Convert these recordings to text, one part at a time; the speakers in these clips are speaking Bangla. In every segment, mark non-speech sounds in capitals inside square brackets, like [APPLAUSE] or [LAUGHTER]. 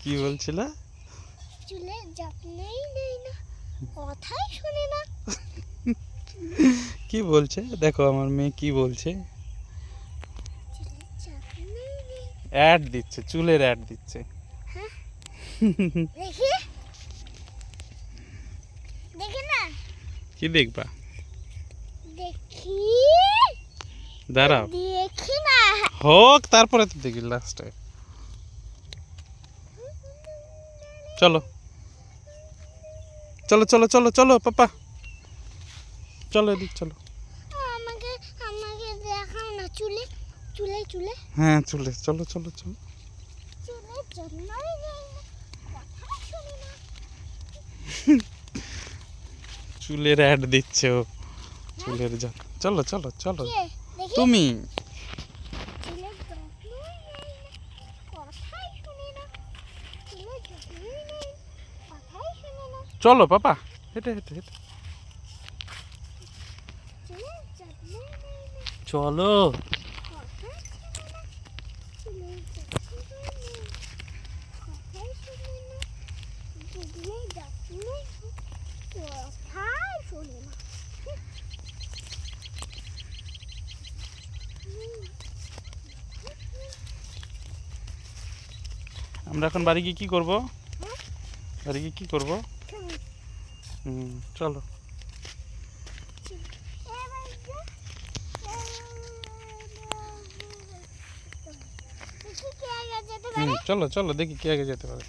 কি বলছিল? চুলের যত্নই নেই না কথাই শোনে না। কি বলছে? দেখো আমার মেয়ে কি বলছে। অ্যাড দিচ্ছে চুলের অ্যাড দিচ্ছে। [LAUGHS] দেখি। দেখি না? কি দেখবা? দেখি। দাঁড়াও। দেখি না। হোক তারপরে তো দেখি লাস্টে চলো। চলো চলো চলো চলো পাপা। চলো এদিক চলো। আমাকে আমাকে দেখাও না চুলে চুলে চুলে। হ্যাঁ চলে। চলো চলো চলো। চুলের অ্যাড দিচ্ছে ও। চুলের যা চলো চলো চলো। তুমি চুলের যত্নই নেই না কথাই শোনে না চুলের যত্নই নেই কথাই শোনে না চলো পাপা। হেঁটে হেঁটে হেঁটে। চলো। আমরা এখন বাড়ি গিয়ে কি করব? বাড়ি গিয়ে কি করব? হুম, চলো। হুম, চলো চলো, দেখি কে আগে যেতে পারে।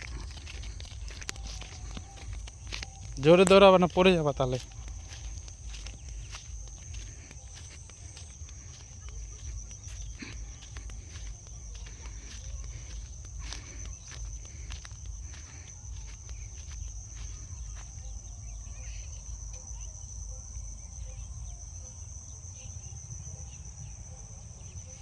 জোরে দৌড়াবে না, পড়ে যাবা তাহলে।